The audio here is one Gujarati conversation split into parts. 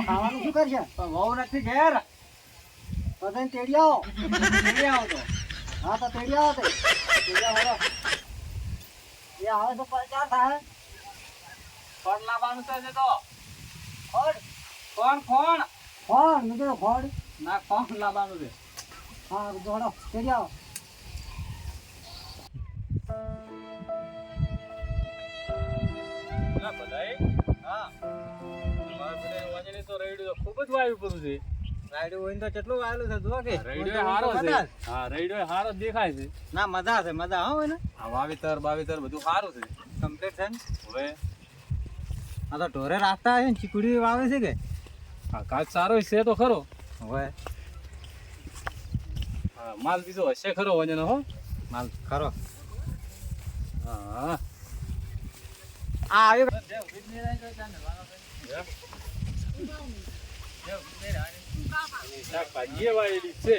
ખાવાનું શું જઈને તેડી આવો હા તો આવો તે તેડી આવો એ આવે તો પ્રચાર થાય ફોન લાવવાનું છે તો ફોડ ફોન ફોન મેં કીધું ફોડ ના ફોન લાવવાનું છે? હા જોડો ચડી આવો. ના બધાય હા. તમારા બધાય વાંચીને તો રેડિયો ખૂબ જ વાયુ કરું છે. રાયડું હોય તો કેટલું વાયેલું છે જુઓ કે. રેડિયો હારો છે. હા રેડિયો હારો જ દેખાય છે. ના મજા છે મજા હો ને. આ વાવેતર બાવેતર બધું સારું છે. કમ્પ્લીટ છે ને? હવે આ તો ઢોરે રાખતા ને વાવે છે કે? આ કાચ સારો છે તો ખરો. હવે? હા માલ બીજો હશે ખરો વજન હો? માલ ખરો. હા. હા આ આવ્યો શાકભાજી વાયેલી છે.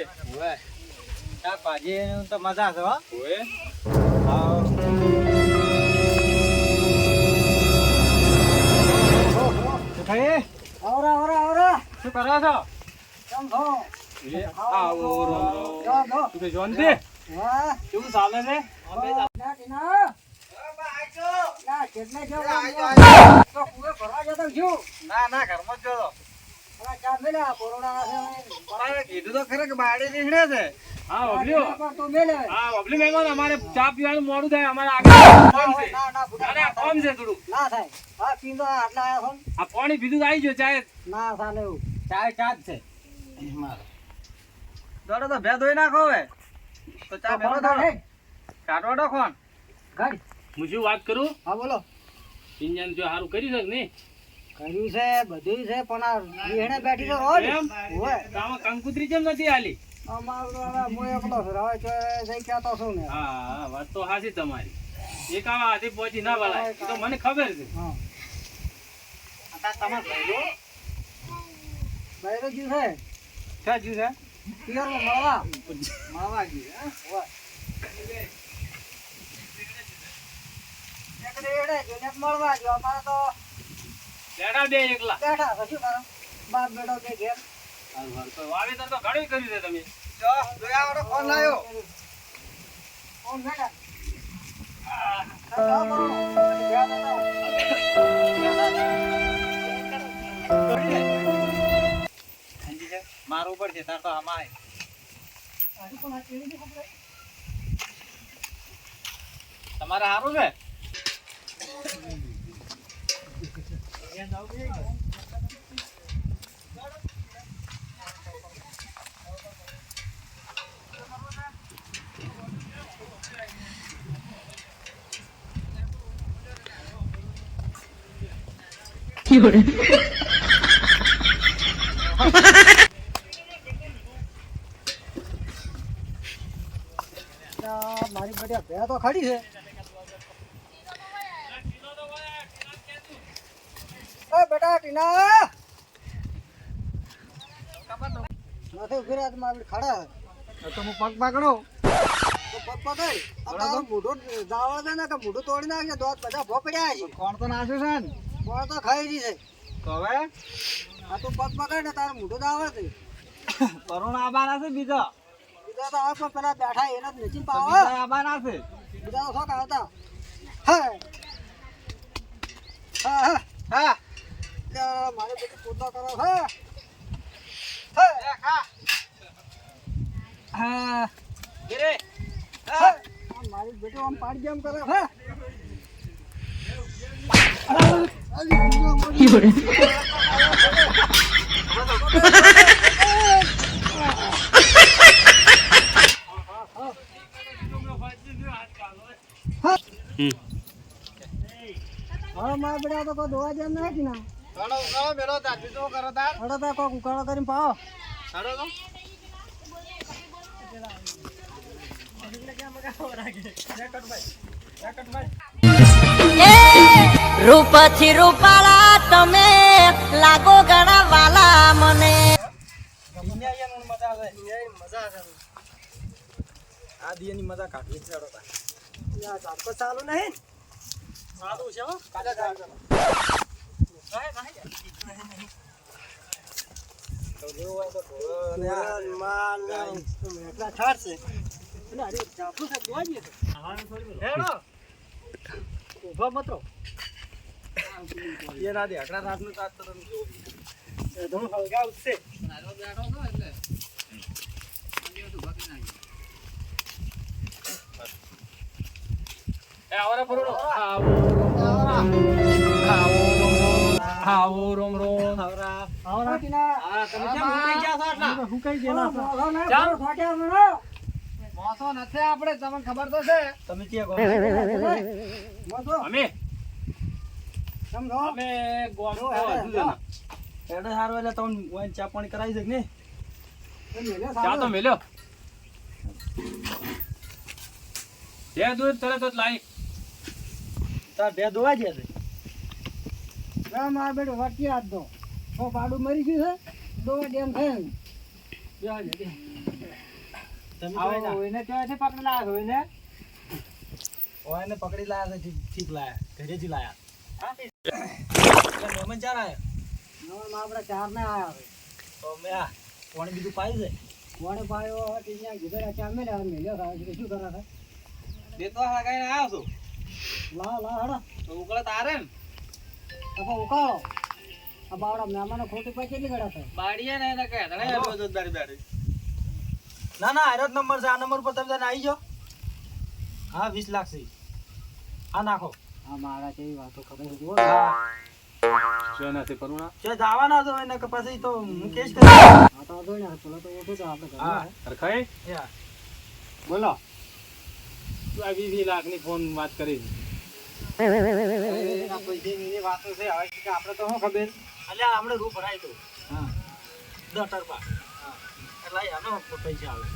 શાકભાજી તો મજા છે હો? આવરા આવરા આવરા. શું કરો છો? કેમ છો? એ આવો રોમ. જો જો. તું તો જોનતે વાહ કેવું ચાલે છે? ના ટીના ના કેટલે કેવું તો કુએ ભરવા જતો છું. ના ના ઘરમાં જ જો કીધું તો ખરે કે નીકળે છે. હા મહેમાન અમારે ચા પીવાનું મોડું થાય અમારે આગળ કોમ છે. થોડું. ના થાય. હા પીંદો આટલા આયા છો આ પાણી પીધું આવી ગયો ચાય. ના એવું. ચાય ચા જ છે. દોડો તો ભે ધોઈ નાખો હવે. તો ચા ભેગો દોડો કાઢવા દો કોણ ગાડી હું શું વાત કરું? હા બોલો. ઇન્જન જો સારું કર્યું છે કે નહીં? કર્યું છે બધું છે પણ આ વિહણે બેઠી તો રોજ. હોય. તામાં કંકુત્રી કેમ નથી આલી અમારું હું એકલો છું હવે તો જઈ કહેતો છું ને. હા હા વાત તો હાચી તમારી. એક આવા હાથી પહોંચી ના વળાય તો મને ખબર છે. હા. તમારે તમાર ભાઈઓ? બૈરો જ્યું છે? ક્યાં જ્યું છે? પિયરમાં મળવા મળવા જ્યું મળવા જો અમારે તો બેઠા બે એકલા. બેઠા કશું કરો બાપ બેટો બે ઘેર. વાવેતર તો ઘણી કર્યું છે તમે. જો જોયા વાળો ફોન લાવ્યો ફોન બેઠા. કરો. મારું ઉપર છે તાર તો આમાં પણ? તમારે સારું છે? મારી બધી ભેળ તો ખડી છે ઓય બેટા ટીના નથી તો હું પગ તોડી નાખે દોત બધા ભોપડ્યા છે આ તું પગ પકડ ને તારું મોઢું દાવા છે કરુણ આબાના છે બીજા બીજા તો આ પેલા બેઠા એને જ નથી પાવા આબાના છે બીજા તો શોખ આવતા હા હા હા. મારે બધું પૂરતો કરો હા? હા? હા? હા. મારી બેટો આમ પાડી જેમ કરે. હા? હવે મારા બેટા તો કોઈ દોવા જેમ નથી ને. ચાલો ચાલો બેલો તાર. બીજો કરો તાર? હડો તો કોક ઉકાળો કરીને પાવો ચાલો તો. રૂપથી રૂપાળા તમે લાગો ઘણા વાલા મને. મજા આવે મજા આવે આ દિયાની મજા કાઢવી છે ચાલો ચાલુ નહીં. સાદું છે હો. કાલે ચાલુ તો જેવું હોય તો ઢોરો ને આ માલ એટલા ઠારશે એટલે અરે જાફુ સાહેબ જોવા જઈએ તો. હેડો ઊભા મત રહો એ ના દે અકડા રાતનું તાત તો તમે જોવો. એ તો હળગાવશે. એ આવો રે આવો આવો રોમ રોમ આવડા ટીના. હા તમે કેમ ગયા છો આટલા? ફાટ્યા. મોસો નથી આપણે તમને ખબર તો છે. તમે કે ગો અમે? સમજો. અમે. એડે હારો એટલે તમને વાઈન ચા પાણી કરાવી છે ને ચા તો મેલ્યો. જે દૂધ તરત જ લાઈ. તાર બે દોવા ગયા છે. ના, મારા બેટો વાટી હાથ દો. તો પાડું મરી ગયું છે. દો ડેમ થયો પકડી લાયા ઠીક- લાયા. ઘરેથી લાયા. મહેમાન ચાર આવ્યા આપણે ચાર ને આયા તો મેં આ બીજું પાયું છે? કોણે પાયો ત્યાં ચાર મેલ્યા હવે મેલ્યો ખાવા શું કરે? બે તો લગાઈને આવ્યો છું. લા લા હાડા તો ઉકળે તારે ને તો ઉકાળો. આ બાવડા મહેમાનો ખોટી પૈસા કેટલી ગળા છે બાડીએ ને એને કહે ધણે ના ના આરો નંબર છે. આ નંબર પર તમે તને આવી જાઓ. હા વીસ લાખ છે. હા નાખો. આ મારા કેવી વાતો કરે છે. જુઓ. શું નથી પરુણા? જે જવાના તો એને કે પછી તો હું કેસ કરી આ તો તો ઓછું છે આપણે હા. બોલો. તું આ વીસ લાખની ફોન વાત કરી. વાતો છે હવે આપણે તો શું ખબર આપણે રૂ ભરાય તો હા દસ એટલે આનો પૈસા આવે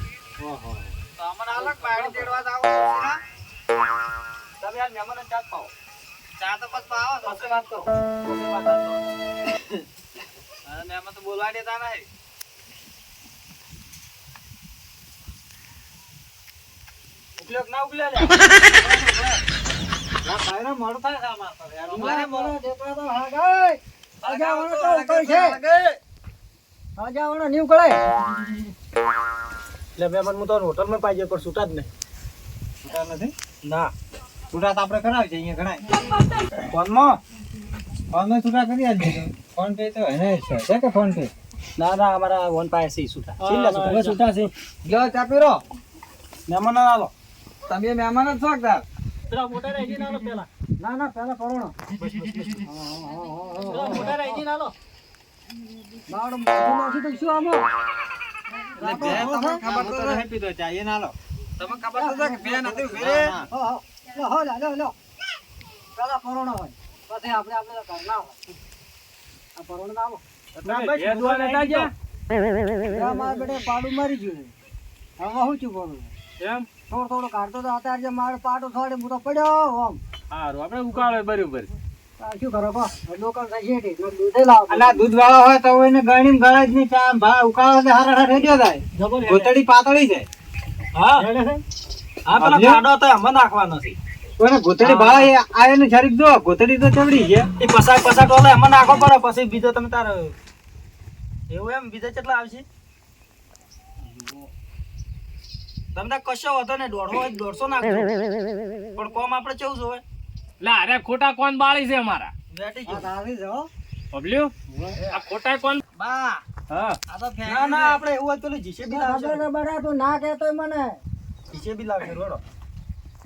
ઓહો તો અમને અલગ પાડી તમે આ મહેમાનને ચા પાવો ચા તો પછી પાવો પછી વાત કરો મહેમાન તો બોલવા દેતા નહીં ઉપયોગ ના ઉકલે લે ના ભાઈનો મોડું થાય છે અમારે તો યાર. અમારે અમારે મોડું દેતવા તો હગાય. હજાવાનો તો ઉકળ છે. એટલે હજાવાનો નહીં ઉકળે. મહેમાન હું તો હોટલમાં પાઈ જાય પણ છૂટા જ નહીં. છૂટા નથી? ના. છૂટા તો આપણે કરાવી છે અહીંયા ઘણા ફોનમાં? ફોનમાં છૂટા કરી આપજે. ફોન પે તો એને છે કે ફોન પે? ના ના અમારા ફોન પાસે છે છૂટા છેલ્લા છૂટા છૂટા છે. લો ચા રહો મહેમાન આવો. તમે મહેમાન જ છો કે તાર? પેલા મોટા ના લો પેલા. ના ના પેલા પરોણો. પેલા મોટા ના લો બાવડો મોઢું નાખી તો શું આમાં? એટલે બે તમને ખબર તો રહે પીતો ચા એ ના લો તમને ખબર તો છે કે બે નથી બે હા, હા. લો, હો, લો, લો, લો. પેલા પરોણો હોય. પછી આપણે આપણે તો ઘરના હોય. આ પરોણો ના આવો બે દુઆ લેતા ગયા. આ મારા બેટે પાડું મરી ગયું. હવે હું છું બોલું એમ? થોડો થોડો કાઢતો તો અત્યારે જે મારે પાટો થોડે હું તો પડ્યો આમ. સારું આપણે ઉકાળો બરોબર. આ શું કરો કહો? દૂધે લાવો. અલા દૂધ વાળા હોય તો એને ગણી ગળે જ નહીં ચા ભાઈ ઉકાળો એટલે હારા હારા રેડિયો થાય. જબર ગોતડી પાતળી છે. હા? હા પેલા ખાડો તો એમાં નાખવાનો છે. કોઈને ગોતડી ભાવ આ એનું શરીર જો ગોતડી તો ચવડી છે. એ પસાર પસાય ટોલે એમાં નાખો પડે પછી બીજો તમે તાર એવું એમ બીજા કેટલા આવશે? તમને કશો હતો ને દોઢો હોય દોઢસો નાખજો. પણ કોમ આપણે ચૌદ હોય લા અરે ખોટા કોણ બાળી છે અમારા? બેઠી આ આવી જાઓ. હો. આ ખોટા કોણ બા હા. ના ના આપણે એવું હોય પેલું જીસીબી લાવશે ખબર છે તું ના કહેતોય મને. જીસીબી રોડો.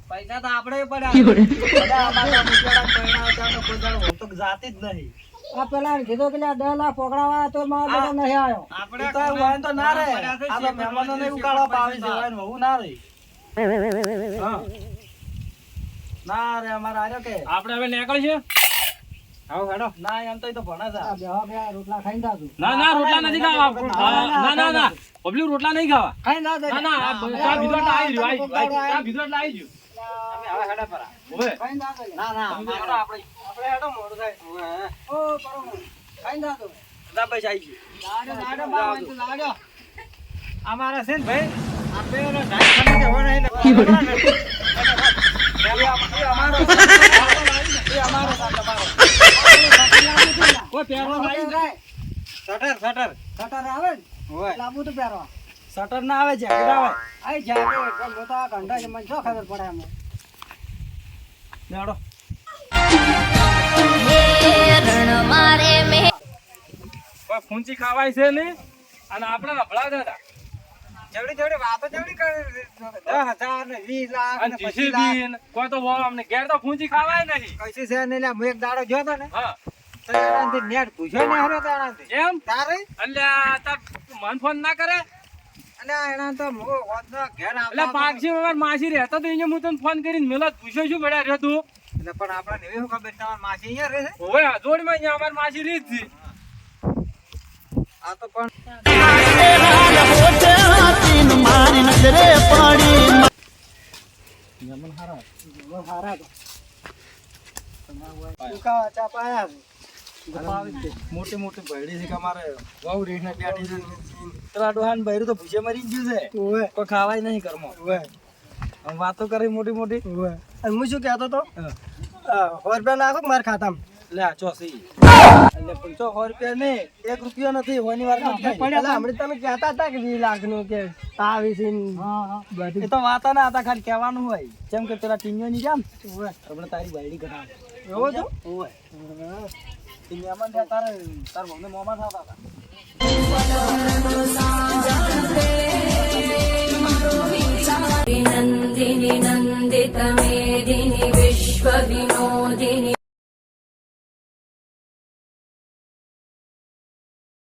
પૈસા તો આપણે પડ્યા બધા અમારા હતા કોઈ જાણ હું તો જાતી જ નહીં. આ પેલા કીધું કે દસ લાખ પકડાવા તો મારો બેટો નહીં આવ્યો. આપણે તો હોય તો ના રહે. આ તો મહેમાનોને ઉકાળો પાવી છે. ને બહુ ના રહી ના રે અમાર આર્યો કે. આપણે હવે નીકળ આવો હેડો. ના એમ તો તો ભણા છે. આ બેહો બે રોટલા ખાઈને જાજો. ના ના રોટલા નથી ખાવા. ના ના ના બબલ્યુ રોટલા નહીં ખાવા. ખાઈ ના ના ના આ ભીતર આવી ગયું આ એટલે આવી ગયું. તમે હવે હેડા પરા. ખાઈને જાજો. ના ના આપણે. આપણે હેડો મોડું થાય. ઓ, બરોબર. જાતો. ના બસ આવી ગયું. લાડો, લાડો, તો લાડો. અમારા છે ને ભાઈ? આપણે ઓલો ઢાઈ ખાને કે હોય ને? એને પેલી આ- એ અમારો અમારો. તમારો કોઈ પહેરવા આવી આવે ને, હોય. લાંબુ તો પહેરવા. ના આવે જેકેટ આવે. મોટા ઘંટા છે, મને શું ખબર પડે એમાં? લેડો રણ મારે મે કોઈ ફૂંચી ખાવાય છે નહીં? અને આપણે રફડા દાદા જેવડી જેવડી વાતો જેવડી કરે દસ હજાર ને વીસ લાખ અને ને પચીસ જીસીબી લાખ. કોઈ તો વો અમને ઘેર તો ફૂંચી ખાવાય નહીં. કઈ છે ને લ્યા, હું એક દાડો જોયો તો ને. હા. તો એનાથી નેટ પૂછ્યો ને હારો તો એમ? તારે? એટલે આ મન ફોન ના કરે? તો એટલે માસી રહેતો તો હું તને ફોન કરીને મેલો પૂછ્યો શું બેડા રહ્યો તું. એટલે પણ આપણે એવી શું ખબર તમારી માસી અહીંયા રહે છે ઓવે જોડમાં અહીંયા અમારી માસી રહી છે આ તો પણ છે. મોટી મોટી ભયડી છે કે અમારે બેઠી છે પેલા ડોહાન બૈરું તો ભૂસે મરી જ ગયું છે કોઈ ખાવાય નહીં ઘરમાં વાતો કરી મોટી મોટી. અને હું શું કહેતો તો હા. સો રૂપિયા નાખો મારા ખાતામાં? લે ચોસી. એટલે પંચો સો રૂપિયા નહીં એક રૂપિયો નથી હોની વાર હમણાં તમે કહેતા હતા કે વીસ લાખનું કે આ વિશે એ તો વાતા ના હતા ખાલી કહેવાનું હોય. જેમ કે પેલા ટીંગો ની જેમ. આપણે તારી બાયડી ગણા એવો છો ટીંગામાં તારે તાર મમ્મી મોમાં થતા હતા. विनन्दिनि नन्दितमेदिनि विश्वविनोदिनि